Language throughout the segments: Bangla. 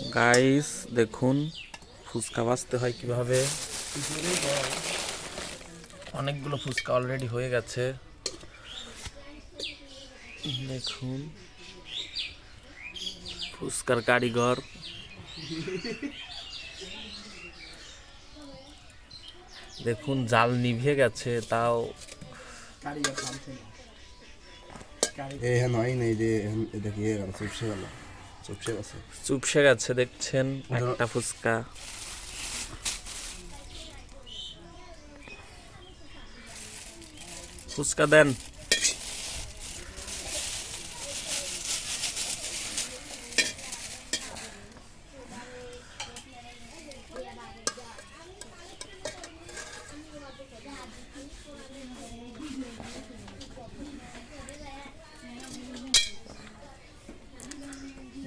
গাইস দেখুন ফুচকা বাজতে হয় কীভাবে? অনেকগুলো ফুচকা অলরেডি হয়ে গেছে। দেখুন ফুচকার কারিগর। দেখুন জাল নিভে গেছে তাও এই হ্যাঁ নয় নেই যে এটা কি হয়ে গেল। চুপসে গেছে চুপসে গেছে দেখছেন? একটা ফুচকা। ফুচকা দেন।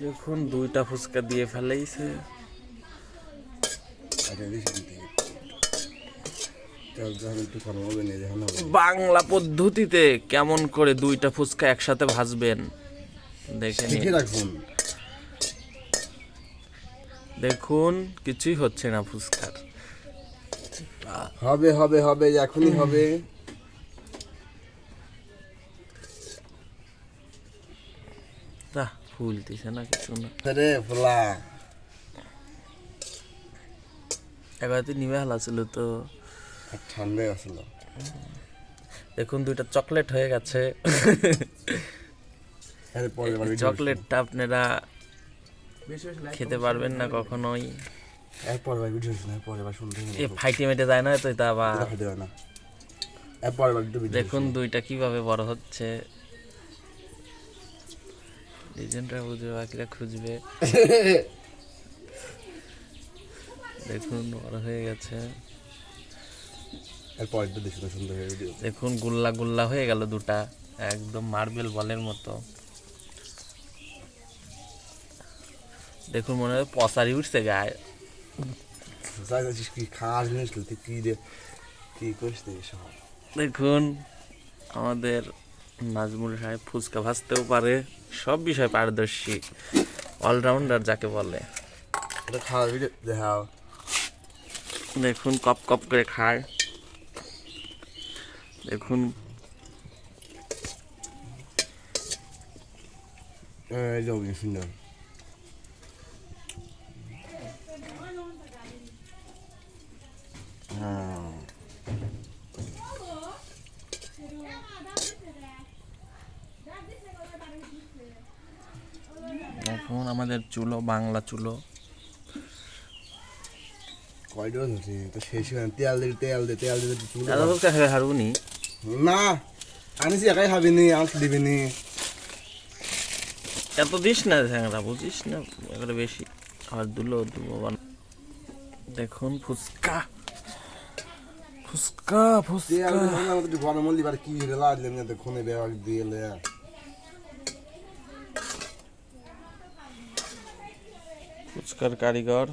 দেখুন দুইটা ফুচকা দিয়ে ফেলেইছে। বাংলা পদ্ধতিতে কেমন করে দুইটা ফুচকা একসাথে ভাজবেন? দেখে রাখুন। দেখুন কিছুই হচ্ছে না ফুচকার। হবে হবে হবে এখনই হবে। ফুলতেছে না কিছু না। রে ফোলা। একবারে নিবে হালা ছিল তো। আর আসলো দেখুন দুইটা চকলেট হয়ে গেছে। চকলেটটা আপনারা খেতে পারবেন না কখনোই। বার ভিডিও শুনে বার শুনতে এ ফাইটে মেটে যায় না তো এটা আবার। না। দেখুন দুইটা কীভাবে বড় হচ্ছে। লিজেন্ডরা বুঝবে বাকিরা খুঁজবে। দেখুন বড় হয়ে গেছে। এর পরেরটা দেখুন সুন্দর হয়ে ভিডিও দেখুন গুল্লা গুল্লা হয়ে গেল দুটা। একদম মার্বেল বলের মতো। দেখুন মনে হয় পসারি উঠছে গায়ে। কি খাস জিনিস কি দে কি সব দেখুন আমাদের নাজমুল সাহেব ফুচকা ভাজতেও পারে সব বিষয়ে পারদর্শী অলরাউন্ডার যাকে বলে। দেখুন কপ কপ করে খায়। দেখুন। এই যাও সুন্দর দেখুন আমাদের চুলো বাংলা চুলো তো শেষ হয় তেল তেল তেল দে চুল দাদা ফুচকা খাবে হারুনি না আনিস একাই খাবিনি আমাকে দিবিনি এত দিস না বুঝিস না এবারে বেশি আর দুলো দুবো বান দেখুন ফুচকা ফুচকা ফুচকা আমাকে গরম কি রে লাগলে না তো খুনে বেয়া দিয়ে ফুচকার কারিগর।